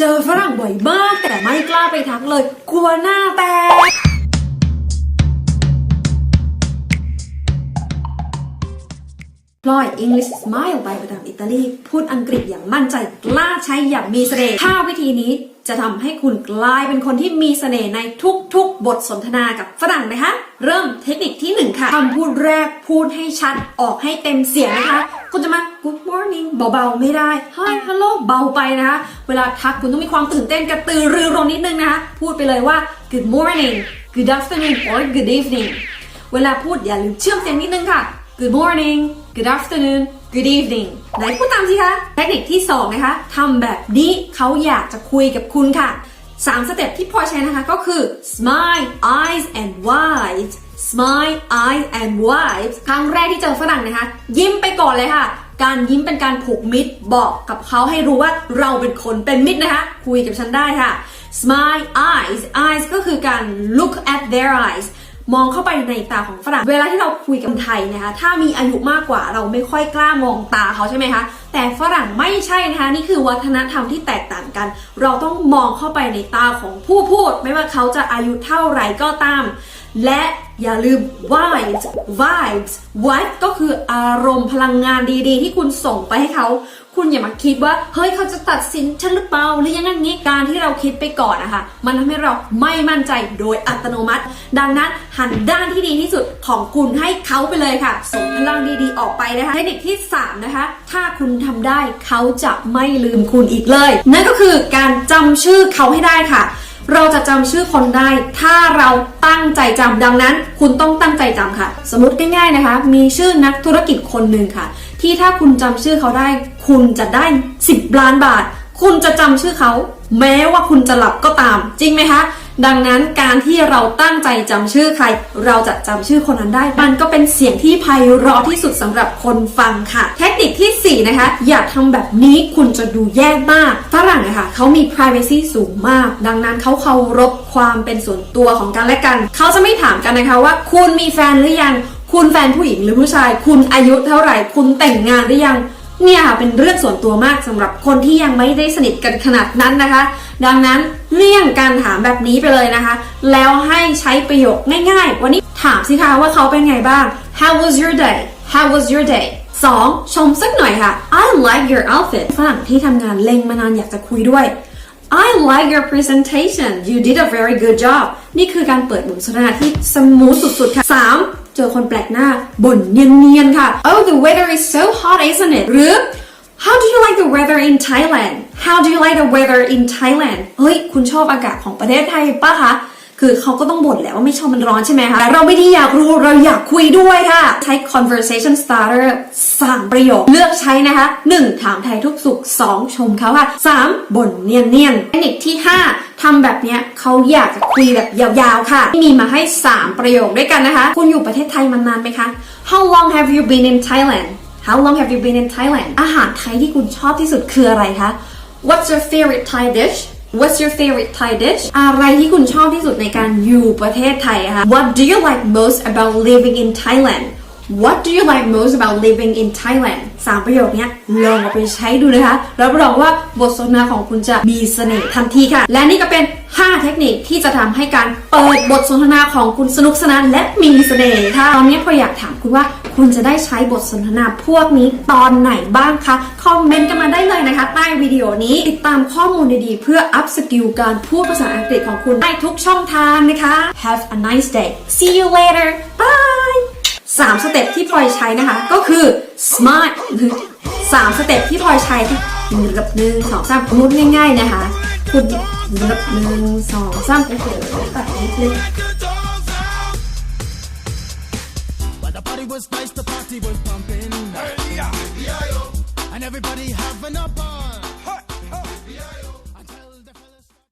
เจอฝรั่งบ่อยมากแต่ไม่กล้าไปทักเลย กลัวหน้าแตกพลอย English Smile ไปประจำอิตาลี พูดอังกฤษอย่างมั่นใจ กล้าใช้อย่างมีเสน่ห์ถ้าวิธีนี้ จะทำให้คุณกลายเป็นคนที่มีเสน่ห์ในทุกๆ บทสนทนากับฝรั่งนะคะ เริ่มเทคนิคที่หนึ่งค่ะคำพูดแรกพูดให้ชัดออกให้เต็มเสียงนะคะ คุณจะมา Good morning เบาๆ ไม่ได้ Hi Hello เบาไปนะคะ เวลาทักคุณต้องมีความตื่นเต้นกระตือรือร้นนิดนึงนะคะพูดไปเลยว่า Good morning Good afternoon or Good evening เวลาพูดอย่าลืมเชื่อมเสียงนิดนึงค่ะ Good morning Good afternoon Good evening ไหนพูดตามสิคะเทคนิคที่2นะคะทำแบบนี้เขาอยากจะคุยกับคุณค่ะ3สเต็ปที่พอใช้นะคะก็คือ smile eyes and wide smile eyes and wide ครั้งแรกที่เจอฝรั่งนะคะ ยิ้มไปก่อนเลยค่ะ การยิ้มเป็นการผูกมิตรบอกกับเขาให้รู้ว่าเราเป็นคนเป็นมิตรนะคะ คุยกับฉันได้ค่ะ smile eyes eyes ก็คือการ look at their eyes มองเข้าไปในตาของฝรั่ง เวลาที่เราคุยกับคนไทยนะคะ ถ้ามีอายุมากกว่าเราไม่ค่อยกล้ามองตาเขาใช่ไหมคะ แต่ฝรั่งไม่ใช่นะคะนี่คือวัฒนธรรมที่แตกต่างกัน เราต้องมองเข้าไปในตาของผู้พูด ไม่ว่าเขาจะอายุเท่าไหร่ก็ตาม และอย่าลืม vibes vibes vibe ก็คืออารมณ์พลังงานดีๆ ที่คุณส่งไปให้เขา คุณอย่ามาคิดว่า เฮ้ยเขาจะตัดสินฉันหรือเปล่าหรือยังไงงี้การที่เราคิดไปก่อนนะคะ มันทำให้เราไม่มั่นใจโดยอัตโนมัติ ดังนั้นหันด้านที่ดีที่สุดของคุณให้เขาไปเลยค่ะ ส่งพลังดีๆ ออกไปนะคะเทคนิคที่ 3 นะคะ ถ้าคุณทำได้เขาจะไม่ลืมคุณอีกเลย นั่นก็คือการจำชื่อเขาให้ได้ค่ะ เราจะจำชื่อคนได้ ถ้าเราตั้งใจจำดังนั้น คุณต้องตั้งใจจำค่ะ สมมติง่ายๆนะคะ มีชื่อนักธุรกิจคนหนึ่งค่ะ ที่ถ้าคุณจำชื่อเขาได้ คุณจะได้ 10ล้านบาท คุณจะจำชื่อเขา แม้ว่าคุณจะหลับก็ตาม จริงไหมคะ ดังนั้นการที่เราตั้งใจจำชื่อใคร เราจะจำชื่อคนนั้นได้ มันก็เป็นเสียงที่ไพเราะที่สุดสำหรับคนฟังค่ะ เทคนิคที่ 4 นะคะ อย่าทำแบบนี้คุณจะดูแย่มากฝรั่งนะคะเขามี privacy สูงมาก ดังนั้นเขาเคารพความเป็นส่วนตัวของกันและกัน เขาจะไม่ถามกันนะคะว่าคุณมีแฟนหรือยัง คุณแฟนผู้หญิงหรือผู้ชาย คุณอายุเท่าไหร่ คุณแต่งงานหรือยัง เนี่ยค่ะเป็นเรื่องส่วนตัวมากสำหรับคนที่ยังไม่ได้สนิทกันขนาดนั้นนะคะ ดังนั้นเลี่ยงการถามแบบนี้ไปเลยนะคะ แล้วให้ใช้ประโยคง่ายๆ วันนี้ถามสิคะว่าเขาเป็นไงบ้าง How was your day How was your day 2. ชมสักหน่อยค่ะ I like your outfit ฝรั่งที่ทำงานเล็งมานานอยากจะคุยด้วย I like your presentation you did a very good job นี่คือการเปิดบทสนทนาที่สมูทสุดๆค่ะ 3. เจอคนแปลกหน้าบ่นเนียนๆค่ะ Oh the weather is so hot isn't it หรือ How do you like the weather in Thailand How do you like the weather in Thailand เฮ้ย คุณชอบอากาศของประเทศไทยปะคะ คือเขาก็ต้องบ่นแหละว่าไม่ชอบมันร้อนใช่ไหมคะแต่เราไม่ได้อยากรู้เราอยากคุยด้วยค่ะ ใช้ conversation starter สามประโยคเลือกใช้นะคะ 1. ถามไทยทุกสุข 2. ชมเขาค่ะ 3. บ่นเนียนๆเทคนิคที่ 5ทำแบบเนี้ยเขาอยากจะคุยแบบยาวๆค่ะ มีมาให้ 3 ประโยคด้วยกันนะคะ คุณอยู่ประเทศไทยมานานไหมคะ How long have you been in Thailand How long have you been in Thailand อาหารไทยที่คุณชอบที่สุดคืออะไรคะ What's your favorite Thai dish What's your favorite Thai dish อะไรที่คุณชอบที่สุดในการอยู่ประเทศไทยคะ What do you like most about living in Thailand What do you like most about living in Thailand สามประโยคนี้ลองเอาไปใช้ดูนะคะ รับรองว่าบทสนทนาของคุณจะมีเสน่ห์ทันทีค่ะ และนี่ก็เป็น 5 เทคนิคที่จะทำให้การเปิดบทสนทนาของคุณสนุกสนานและมีเสน่ห์ค่ะ ตอนนี้พออยากถามคุณว่า คุณจะได้ใช้บทสนทนาพวกนี้ตอนไหนบ้างคะ คอมเมนต์กันมาได้เลยนะคะ ใต้วิดีโอนี้ ติดตามข้อมูลดีๆ เพื่ออัพสกิลการพูดภาษาอังกฤษของคุณได้ทุกช่องทางนะคะ Have a nice day see you later bye สามสเต็ปที่พลอยใช้นะคะ ก็คือ smart สามสเต็ปที่พลอยใช้หนึ่งกับหนึ่งสองสามมุดง่าย ๆ นะคะ คุณหนึ่งกับหนึ่งสองสามโอ้โหตัดนิดนึง was nice, the party was pumping. Hey, yeah. And everybody having a ball. Hey, hey.